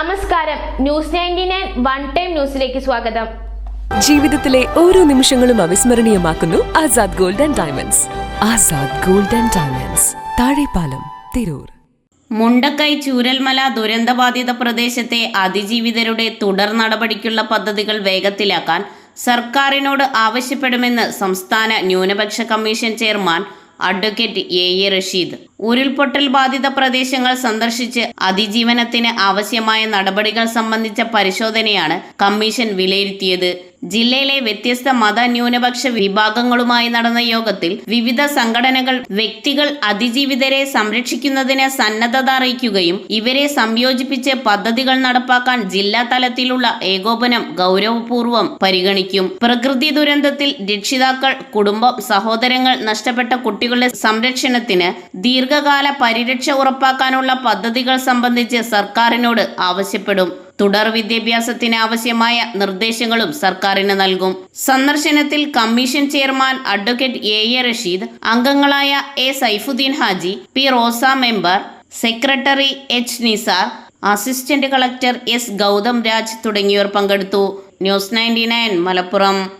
നമസ്കാരം. News ninety nine one time ന്യൂസിലേക്ക് സ്വാഗതം. ജീവിതത്തിലെ ഓരോ നിമിഷങ്ങളും അവിസ്മരണീയമാക്കുന്നു Azad gold and diamonds. Azad gold and diamonds. Thazhepalam Tirur. Mundakkai Chooralmala ദുരന്തബാധിത പ്രദേശത്തെ അതിജീവിതരുടെ തുടർ നടപടിക്കുള്ള പദ്ധതികൾ വേഗത്തിലാക്കാൻ സർക്കാരിനോട് ആവശ്യപ്പെടുമെന്ന് സംസ്ഥാന ന്യൂനപക്ഷ commission chairman advocate A A Rasheed. ഉരുൾപൊട്ടൽ ബാധിത പ്രദേശങ്ങൾ സന്ദർശിച്ച് അതിജീവനത്തിന് ആവശ്യമായ നടപടികൾ സംബന്ധിച്ച പരിശോധനയാണ് കമ്മീഷൻ വിലയിരുത്തിയത്. ജില്ലയിലെ വ്യത്യസ്ത മത ന്യൂനപക്ഷ വിഭാഗങ്ങളുമായി നടന്ന യോഗത്തിൽ വിവിധ സംഘടനകൾ വ്യക്തികൾ അതിജീവിതരെ സംരക്ഷിക്കുന്നതിന് സന്നദ്ധത അറിയിക്കുകയും ഇവരെ സംയോജിപ്പിച്ച് പദ്ധതികൾ നടപ്പാക്കാൻ ജില്ലാ തലത്തിലുള്ള ഏകോപനം ഗൗരവപൂർവം പരിഗണിക്കും. പ്രകൃതി ദുരന്തത്തിൽ രക്ഷിതാക്കൾ കുടുംബം സഹോദരങ്ങൾ നഷ്ടപ്പെട്ട കുട്ടികളുടെ സംരക്ഷണത്തിന് ദീർഘകാല പരിരക്ഷ ഉറപ്പാക്കാനുള്ള പദ്ധതികൾ സംബന്ധിച്ച് സർക്കാരിനോട് ആവശ്യപ്പെടും. തുടർ വിദ്യാഭ്യാസത്തിന് ആവശ്യമായ നിർദ്ദേശങ്ങളും സർക്കാരിന് നൽകും. സന്ദർശനത്തിൽ commission chairman advocate A A Rasheed അംഗങ്ങളായ A Saifuddin Haji P Rosa member secretary H Nisar assistant collector S Gautam Raj തുടങ്ങിയവർ പങ്കെടുത്തു. News ninety Malappuram.